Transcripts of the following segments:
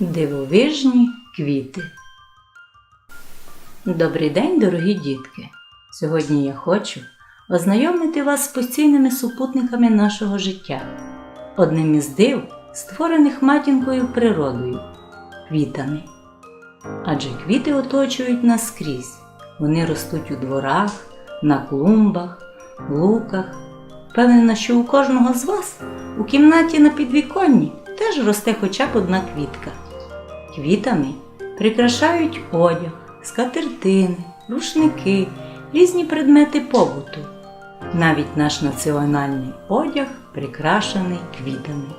Дивовижні квіти. Добрий день, дорогі дітки! Сьогодні я хочу ознайомити вас з постійними супутниками нашого життя, одним із див, створених матінкою природою квітами. Адже квіти оточують нас скрізь. Вони ростуть у дворах, на клумбах, луках. Впевнена, що у кожного з вас у кімнаті на підвіконні теж росте хоча б одна квітка. Квітами прикрашають одяг, скатертини, рушники, різні предмети побуту. Навіть наш національний одяг прикрашений квітами.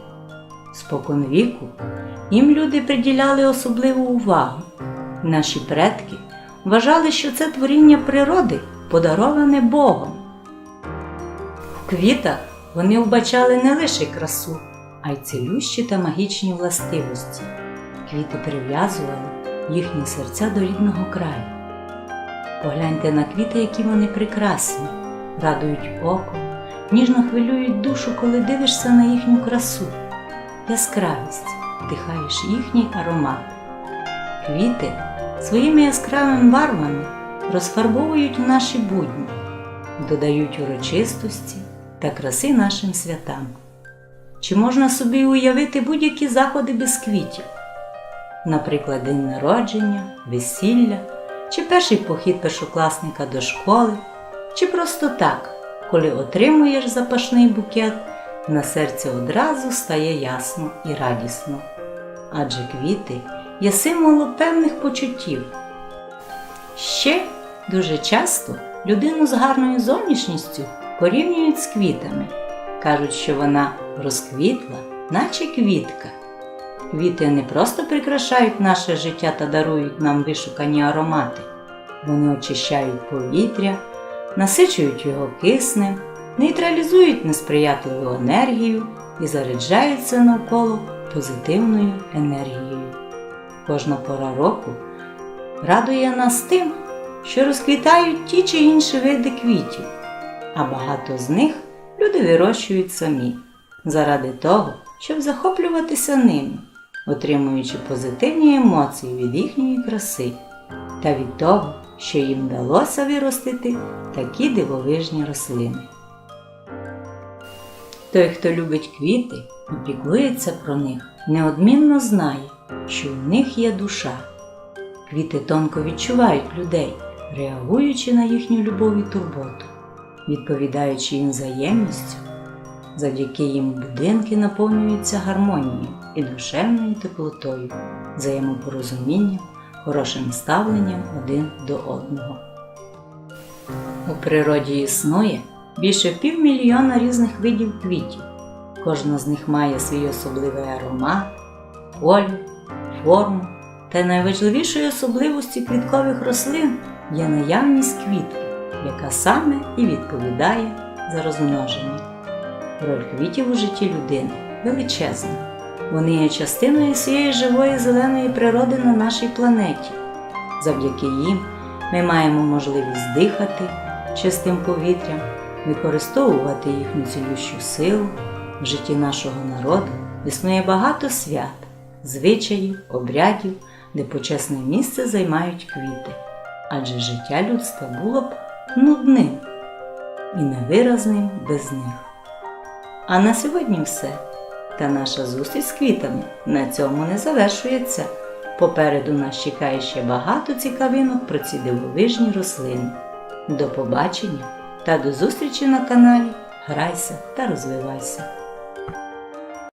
Спокон віку їм люди приділяли особливу увагу. Наші предки вважали, що це творіння природи, подароване Богом. В квітах вони вбачали не лише красу, а й цілющі та магічні властивості. Квіти прив'язували їхні серця до рідного краю. Погляньте на квіти, які вони прекрасні, радують око, ніжно хвилюють душу, коли дивишся на їхню красу, яскравість, вдихаєш їхній аромат. Квіти своїми яскравими барвами розфарбовують наші будні, додають урочистості та краси нашим святам. Чи можна собі уявити будь-які заходи без квітів? Наприклад, день народження, весілля, чи перший похід першокласника до школи, чи просто так, коли отримуєш запашний букет, на серці одразу стає ясно і радісно. Адже квіти є символом певних почуттів. Ще дуже часто людину з гарною зовнішністю порівнюють з квітами. Кажуть, що вона розквітла, наче квітка. Квіти не просто прикрашають наше життя та дарують нам вишукані аромати. Вони очищають повітря, насичують його киснем, нейтралізують несприятливу енергію і заряджаються навколо позитивною енергією. Кожна пора року радує нас тим, що розквітають ті чи інші види квітів, а багато з них люди вирощують самі заради того, щоб захоплюватися ними, отримуючи позитивні емоції від їхньої краси та від того, що їм вдалося виростити такі дивовижні рослини. Той, хто любить квіти і піклується про них, неодмінно знає, що в них є душа. Квіти тонко відчувають людей, реагуючи на їхню любов і турботу, відповідаючи їм взаємністю. Завдяки їм будинки наповнюються гармонією і душевною теплотою, взаємопорозумінням, хорошим ставленням один до одного. У природі існує більше півмільйона різних видів квітів. Кожна з них має свій особливий аромат, колір, форму та найважливішою особливості квіткових рослин є наявність квітки, яка саме і відповідає за розмноження. Роль квітів у житті людини величезна. Вони є частиною всієї живої зеленої природи на нашій планеті. Завдяки їм ми маємо можливість дихати чистим повітрям, використовувати їхню цілющу силу. В житті нашого народу існує багато свят, звичаїв, обрядів, де почесне місце займають квіти, адже життя людства було б нудним і невиразним без них. А на сьогодні все. Та наша зустріч з квітами на цьому не завершується. Попереду нас чекає ще багато цікавинок про ці дивовижні рослини. До побачення та до зустрічі на каналі Грайся та розвивайся!